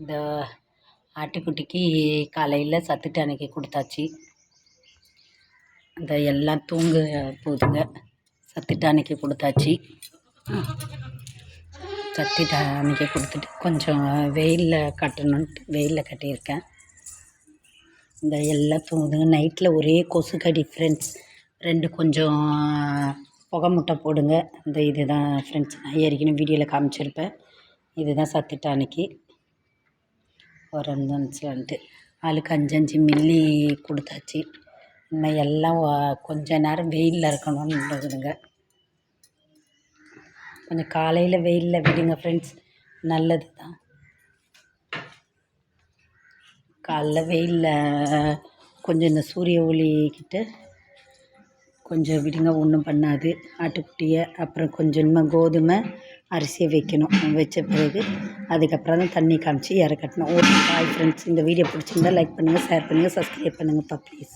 இந்த ஆட்டுக்குட்டிக்கு காலையில் சத்துட்டு அன்றைக்கி கொடுத்தாச்சு. இந்த எல்லாம் தூங்க போதுங்க. சத்துட்டு அன்றைக்கி கொடுத்தாச்சு. சத்துட்டு அன்றைக்கி கொடுத்துட்டு கொஞ்சம் வெயிலில் கட்டணுன்ட்டு வெயிலில் கட்டியிருக்கேன். இந்த எல்லாம் தூங்குதுங்க. நைட்டில் ஒரே கொசு கடி ஃப்ரெண்ட்ஸ் ரெண்டு கொஞ்சம் புகை முட்டை போடுங்க. இந்த இது தான் ஃப்ரெண்ட்ஸ் நான் ஏற்கனவே வீடியோவில் காமிச்சிருப்பேன். இதுதான் சத்துட்டு அன்றைக்கி ஒரு சொல்லிட்டு ஆளுக்கு அஞ்சு அஞ்சு மில்லி கொடுத்தாச்சு. இன்னும் எல்லாம் கொஞ்ச நேரம் வெயிலில் இருக்கணும்னு இருக்குதுங்க கொஞ்சம் காலையில் வெயிலில் விடுங்க ஃப்ரெண்ட்ஸ் நல்லது தான் காலைல வெயிலில் கொஞ்சம் இந்த சூரிய ஒளிக்கிட்டு கொஞ்சம் விடுங்க ஒன்றும் பண்ணாது. ஆட்டுக்குட்டியை அப்புறம் கொஞ்சமாக கோதுமை அரிசியை வைக்கணும். வச்ச பிறகு அதுக்கப்புறம் தான் தண்ணி காமிச்சு இறக்கட்டணும் ஓகே பாய் ஃப்ரெண்ட்ஸ் இந்த வீடியோ பிடிச்சிருந்தா லைக் பண்ணுங்கள் ஷேர் பண்ணுங்கள் சப்ஸ்கிரைப் பண்ணுங்கப்பா ப்ளீஸ்